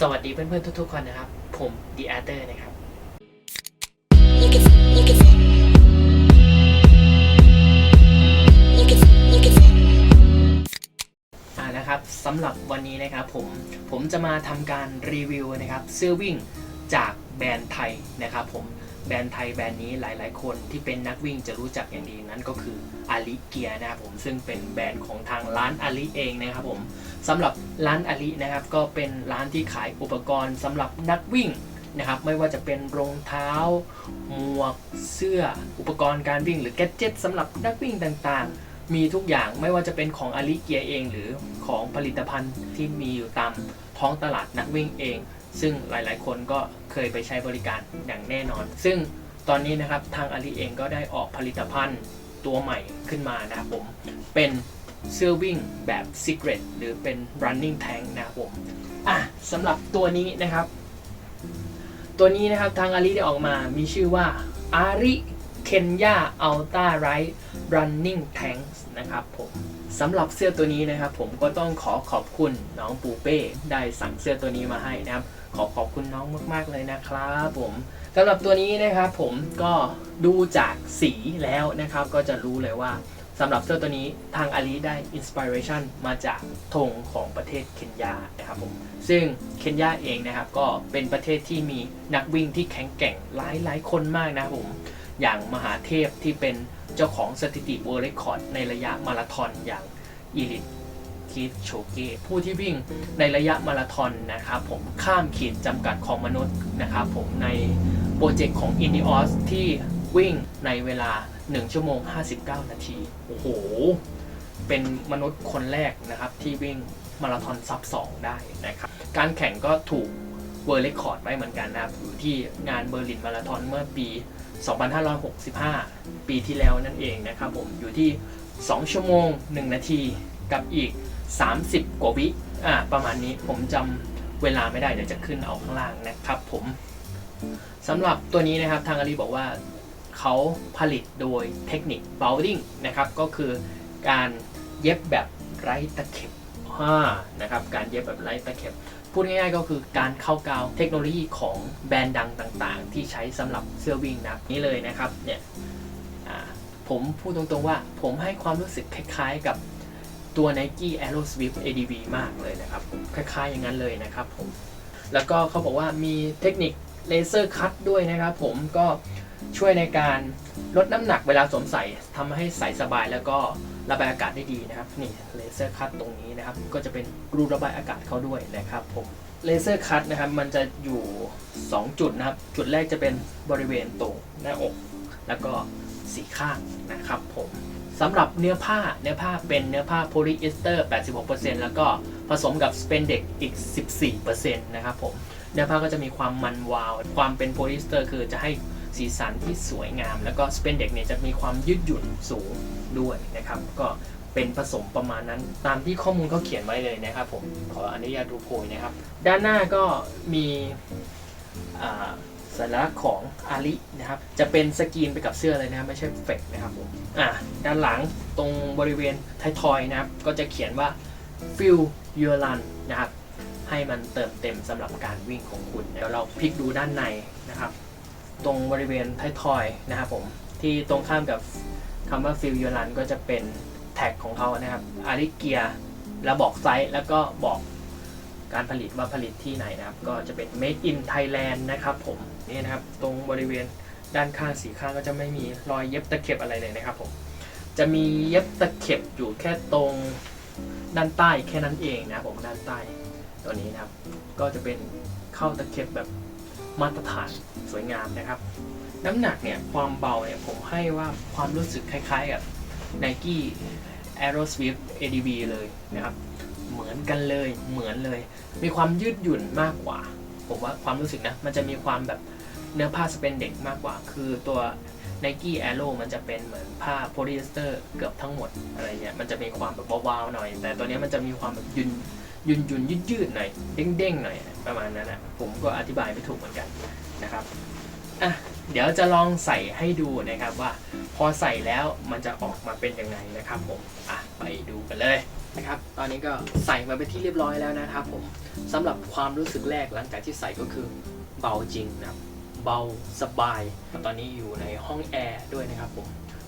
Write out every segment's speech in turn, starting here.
สวัสดีเพื่อนๆทุกๆคนนะครับ ผมดีอาร์เตอร์นะครับ อ่านะครับสำหรับวันนี้นะครับผม ผมจะมาทำการรีวิวนะครับ เสื้อวิ่งจากแบรนด์ไทยนะครับผมแบรนด์ไทยแบรนด์นี้หลาย ๆ คนที่เป็นนักวิ่งจะรู้จักอย่างดีนั่นก็คืออาลีเกียนะครับผมซึ่งเป็นแบรนด์ของทางร้านอาลีเองนะครับผม สำหรับร้านอาลีนะครับก็เป็นร้านที่ขายอุปกรณ์สำหรับนักวิ่งนะครับไม่ว่าจะเป็นรองเท้า หมวก เสื้อ อุปกรณ์การวิ่ง หรือแกจ็ตสำหรับนักวิ่งต่างๆ มีทุกอย่างไม่ว่าจะเป็นของอาลีเกียเอง หรือของผลิตภัณฑ์ที่มีอยู่ตามท้องตลาดนักวิ่งเอง ซึ่งหลายๆ คนก็เคยไปใช้บริการอย่างแน่นอน ซึ่งตอนนี้นะครับทางอาลีเองก็ได้ออกผลิตภัณฑ์ตัวใหม่ขึ้นมานะครับผมเป็น เสื้อวิ่งแบบ Secret หรือเป็น running tank นะครับผมอะสำหรับตัวนี้นะครับ ตัวนี้นะครับทางอาลีได้ออกมามีชื่อว่าอาริเคนยาอัลต้าไร running tanks นะครับผมสำหรับเสื้อตัวนี้นะครับ ผมก็ต้องขอขอบคุณน้องปูเป้ได้สั่งเสื้อตัวนี้มาให้นะครับ ขอขอบคุณน้องมากๆเลยนะครับผมสำหรับตัวนี้นะครับผมก็ดูจากสีแล้วนะครับ ก็จะรู้เลยว่า สำหรับเสื้อตัวนี้ทางอาลีได้อินสปิเรชันมาจากธงของประเทศเคนยานะครับผมซึ่งเคนยาเองนะครับก็เป็นประเทศที่มีนักวิ่งที่แข็งแกร่งหลายหลายคนมากนะครับผมอย่างมหาเทพที่เป็นเจ้าของสถิติเวอร์เรคคอร์ดในระยะมาราธอนอย่างอีลิทคีฟโชเกผู้ที่วิ่งในระยะมาราธอนนะครับผมข้ามขีดจำกัดของมนุษย์นะครับผมในโปรเจกต์ของ i n น i o s ที่ วิ่งในเวลา 1 ชั่วโมง 59 นาที โอ้โห เป็นมนุษย์คนแรกนะครับ ที่วิ่งมาราธอนซับ 2 ได้นะครับ การแข่งก็ถูกเวอร์เรคคอร์ดไว้เหมือนกันนะครับ อยู่ที่งานเบอร์ลินมาราธอนเมื่อปี 2565 ปีที่แล้วนั่นเองนะครับผม อยู่ที่ 2 ชั่วโมง 1 นาทีกับอีก 30 กว่าวิอ่าประมาณนี้ผมจำเวลาไม่ได้เดี๋ยวจะขึ้นเอาข้างล่างนะครับผมสำหรับตัวนี้นะครับทางอาลีบอกว่า เขาผลิตโดยเทคนิค bowding นะครับ ก็คือการเย็บแบบไร้ตะเข็บอ่านะครับ การเย็บแบบไร้ตะเข็บ พูดง่ายๆก็คือการเข้ากาวเทคโนโลยีของแบรนด์ดังต่างๆ ที่ใช้สำหรับเสื้อวิ่งนับนี่เลยนะครับ เนี่ยผมพูดตรงๆว่าผมให้ความรู้สึกคล้ายๆกับตัว Nike Aeroswift ADV มากเลยนะครับ คล้ายๆอย่างนั้นเลยนะครับผม แล้วก็เขาบอกว่ามีเทคนิคเลเซอร์คัตด้วยนะครับผมก็ ช่วยในการลดน้ำหนักเวลาสวมใส่ทำให้ใส่สบายแล้วก็ระบายอากาศได้ดีนะครับนี่เลเซอร์คัตตรงนี้นะครับ ก็จะเป็นรูระบายอากาศเขาด้วยนะครับผมเลเซอร์คัตนะครับมันจะอยู่ 2 จุดนะครับ จุดแรกจะเป็นบริเวณตรงหน้าอก แล้วก็สีข้างนะครับผมสำหรับเนื้อผ้าเนื้อผ้าเป็นเนื้อผ้าโพลีเอสเตอร์ 86%แล้วก็ผสมกับสเปนเด็กอีก 14%นะครับผมเนื้อผ้าก็จะมีความมันวาว ความเป็นโพลีเอสเตอร์ คือจะให้ สีสันที่สวยงาม แล้วก็สเปนเด็กเนี่ยจะมีความยืดหยุ่นสูงด้วยนะครับ ก็เป็นผสมประมาณนั้นตามที่ข้อมูลเขาเขียนไว้เลยนะครับผมขออนุญาตดูโพยนะครับ ด้านหน้าก็มีอ่าสัญลักษณ์ของอาลีนะครับ จะเป็นสกรีนไปกับเสื้อเลยนะครับไม่ใช่เฟกนะครับผมอ่าด้านหลังตรงบริเวณท้ายทอยนะครับ ก็จะเขียนว่า feel your run นะครับ ให้มันเติมเต็มสำหรับการวิ่งของคุณ เดี๋ยวเราพลิกดูด้านในนะครับ ตรงบริเวณท้ายทอยนะครับผมที่ตรงข้ามกับคำว่า feel your run ก็จะเป็นแท็กของเขานะครับอาริเกียแล้วบอกไซส์แล้วก็บอกการผลิตว่าผลิตที่ไหนนะครับ ก็จะเป็น made in Thailand นะครับผมนี่นะครับตรงบริเวณด้านข้างสีข้างก็จะไม่มีรอยเย็บตะเข็บอะไรเลยนะครับผมจะมีเย็บตะเข็บอยู่แค่ตรงด้านใต้แค่นั้นเองนะครับผมด้านใต้ตัวนี้นะครับ ก็จะเป็นเข้าตะเข็บแบบ มาตรฐานสวยงามนะครับ น้ำหนักเนี่ยความเบาเนี่ยผมให้ว่าความรู้สึกคล้ายๆกับ Nike Aeroswift ADV เลยนะครับเหมือนกันเลยเหมือนเลย มีความยืดหยุ่นมากกว่า ผมว่าความรู้สึกนะ มันจะมีความแบบเนื้อผ้าสเปนเด็กมากกว่า คือตัว Nike Aero มันจะเป็นเหมือนผ้าโพลีเอสเตอร์เกือบทั้งหมดอะไรเงี้ยมันจะมีความแบบวาวๆหน่อย แต่ตัวเนี้ยมันจะมีความแบบยุน ยุนยุนยืดยืดๆหน่อยเด้งๆหน่อยประมาณนั้นนะผมก็อธิบายไม่ถูกเหมือนกันนะครับอะเดี๋ยวจะลองใส่ให้ดูนะครับว่า พอใส่แล้วมันจะออกมาเป็นยังไงนะครับผมอะไปดูกันเลยนะครับ ตอนนี้ก็ใส่มาเป็นที่เรียบร้อยแล้วนะครับผมสำหรับความรู้สึกแรกหลังจากที่ใส่ก็คือเบาจริงนะครับเบาสบาย ตอนนี้อยู่ในห้องแอร์ด้วยนะครับผม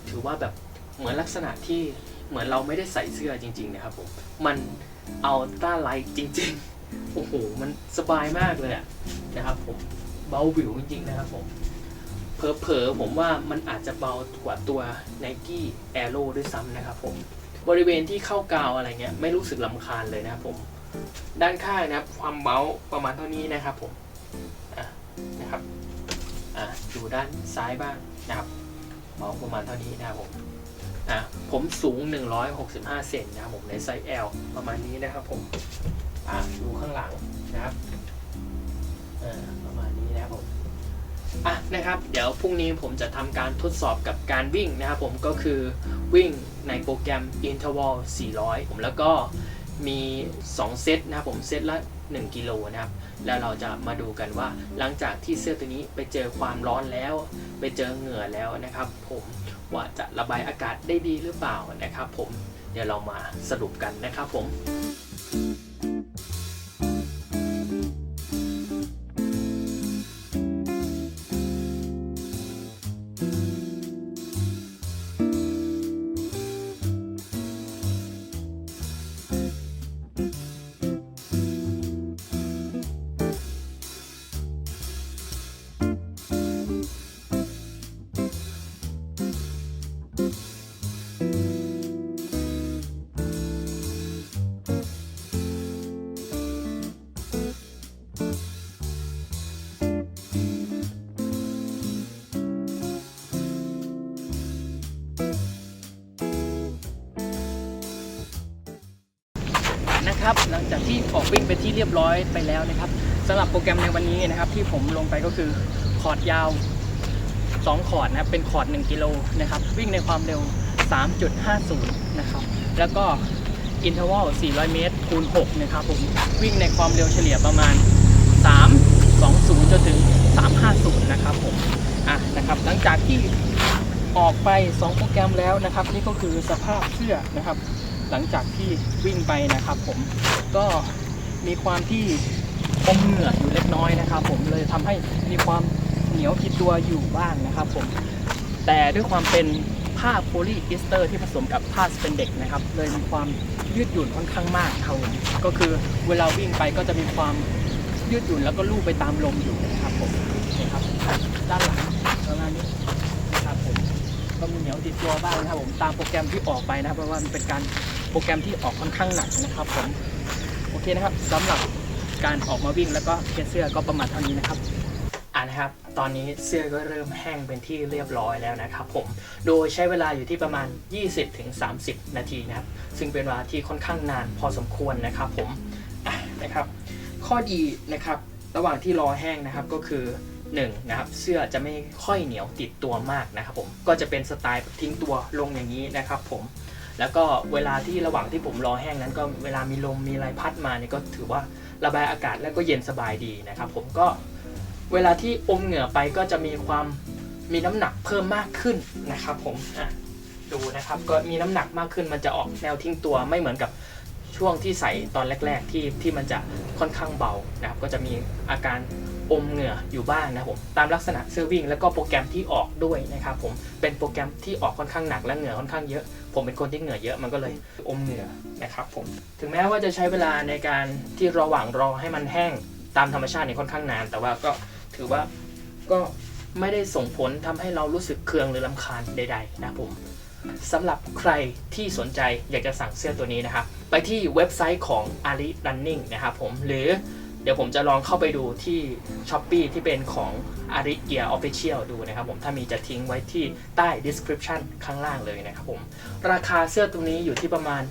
ถือว่าแบบเหมือนลักษณะที่เหมือนเราไม่ได้ใส่เสื้อจริง ๆ นะครับผมมัน อาต้าไลท์จริงๆ โอ้โห มันสบายมากเลยอะนะครับผม เบาวิวจริงๆนะครับผม เผลอๆ ผมว่ามันอาจจะเบากว่าตัว Nike Aero ด้วยซ้ำนะครับผม บริเวณที่เข้ากาวอะไรเงี้ยไม่รู้สึกลำคาญเลยนะครับผม ด้านข้างนะครับ ความเบาประมาณเท่านี้นะครับผมะนะครับอะดูด้านซ้ายบ้างนะครับเบาประมาณเท่านี้นะครับผม อะผมสูง 165 เซนนะครับผมในไซส์ L ประมาณนี้นะครับผมอะดูข้างหลังนะครับออประมาณนี้นะครับผมอะนะครับเดี๋ยวพรุ่งนี้ผมจะทำการทดสอบกับการวิ่งนะครับผมก็คือวิ่งในโปรแกรม Interval 400 ผมแล้วก็มี 2 เซตนะครับผมเซตละ 1 กิโลนะครับ แล้วเราจะมาดูกันว่าหลังจากที่เสื้อตัวนี้ไปเจอความร้อนแล้ว ไปเจอเหงื่อแล้วนะครับผม ว่าจะระบายอากาศได้ดีหรือเปล่านะครับ ผมเดี๋ยวเรามาสรุปกันนะครับผม นะครับ หลังจากที่ออกวิ่งเป็นที่เรียบร้อยไปแล้วนะครับสำหรับโปรแกรมในวันนี้นะครับ ที่ผมลงไปก็คือคอร์ดยาว 2 คอร์ดนะครับเป็นคอร์ด1กิโลนะครับวิ่งในความเร็ว 3.50 นะครับ แล้วก็อินเทอร์วัล 400 เมตรคูณ 6 นะครับผมวิ่งในความเร็วเฉลี่ยประมาณ 320 จนถึง 350 นะครับผมอะนะครับหลังจากที่ออกไป 2 โปรแกรมแล้วนะครับ นี่ก็คือสภาพเสื้อนะครับ หลังจากที่วิ่งไปนะครับผมก็มีความที่อมเหงื่ออยู่เล็กน้อยนะครับ ผมเลยทำให้มีความเหนียวติดตัวอยู่บ้างนะครับผมแต่ด้วยความเป็นผ้าโพลีเอสเตอร์ที่ผสมกับผ้าสเปนเด็กนะครับ เลยมีความยืดหยุ่นค่อนข้างมากครับผมก็คือเวลาวิ่งไปก็จะมีความยืดหยุ่นแล้วก็ลู่ไปตามลมอยู่นะครับผมนี่ครับด้านหลังประมาณนี้นะครับผมก็มีเหนียวติดตัวบ้างนะครับผมตามโปรแกรมที่ออกไปนะครับเพราะว่ามันเป็นการ โปรแกรมที่ออกค่อนข้างหนักนะครับผมโอเคนะครับสำหรับการออกมาวิ่งแล้วก็เคสเสื้อก็ประมาณเท่านี้นะครับอ่านะครับ ตอนนี้เสื้อก็เริ่มแห้งเป็นที่เรียบร้อยแล้วนะครับผม โดยใช้เวลาอยู่ที่ประมาณ 20-30 นาทีนะครับ ซึ่งเป็นเวลาที่ค่อนข้างนานพอสมควรนะครับผมะนะครับ ข้อดีนะครับระหว่างที่รอแห้งนะครับก็คือ1นะครับเสื้อจะไม่ค่อยเหนียวติดตัวมากนะครับผมก็จะเป็นสไตล์ทิ้งตัวลงอย่างนี้นะครับผม แล้วก็เวลาที่ระหว่างที่ผมรอแห้งนั้นก็เวลามีลมมีอะไรพัดมาเนี่ยก็ถือว่าระบายอากาศแล้วก็เย็นสบายดีนะครับ ผมก็เวลาที่อมเหงื่อไปก็จะมีความมีน้ำหนักเพิ่มมากขึ้นนะครับ ผมดูนะครับก็มีน้ำหนักมากขึ้นมันจะออกแนวทิ้งตัวไม่เหมือนกับ ช่วงที่ใส่ตอนแรก ๆ ที่ที่มันจะค่อนข้างเบานะครับก็จะมีอาการอมเหงื่ออยู่บ้างนะครับผมตามลักษณะเสื้อวิ่ง แล้วก็โปรแกรมที่ออกด้วยนะครับผมเป็นโปรแกรมที่ออกค่อนข้างหนักและเหงื่อค่อนข้างเยอะ ผมเป็นคนที่เหงื่อเยอะมันก็เลยอมเหงื่อนะครับผมถึงแม้ว่าจะใช้เวลาในการที่ระหว่างรอให้มันแห้งตามธรรมชาติเนี่ยค่อนข้างนาน แต่ว่าก็ถือว่าก็ไม่ได้ส่งผลทำให้เรารู้สึกเคืองหรือลำคาญใดๆนะครับผม สำหรับใครที่สนใจอยากจะสั่งเสื้อตัวนี้นะครับ ไปที่เว็บไซต์ของ Ali Running นะครับผมหรือเดี๋ยวผมจะลองเข้าไปดูที่ s h อ p e e ที่เป็นของ Ali Gear Official ดูนะครับผมถ้ามีจะทิ้งไว้ที่ใต้ description ข้างล่างเลยนะครับผมราคาเสื้อตัวนี้อยู่ที่ประมาณ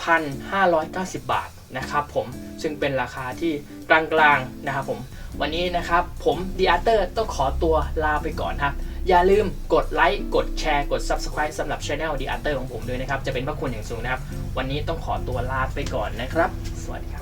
1,590 บาทนะครับผมซึ่งเป็นราคาที่กลางๆนะครับผมวันนี้นะครับผมดีอาร์เตอร์ต้องขอตัวลาไปก่อนครับ อย่าลืมกดไลค์กดแชร์กด Subscribe สำหรับช anel The Arter ของผมด้วยนะครับ จะเป็นพระคุณอย่างสูงนะครับ วันนี้ต้องขอตัวลาไปก่อนนะครับ สวัสดีครับ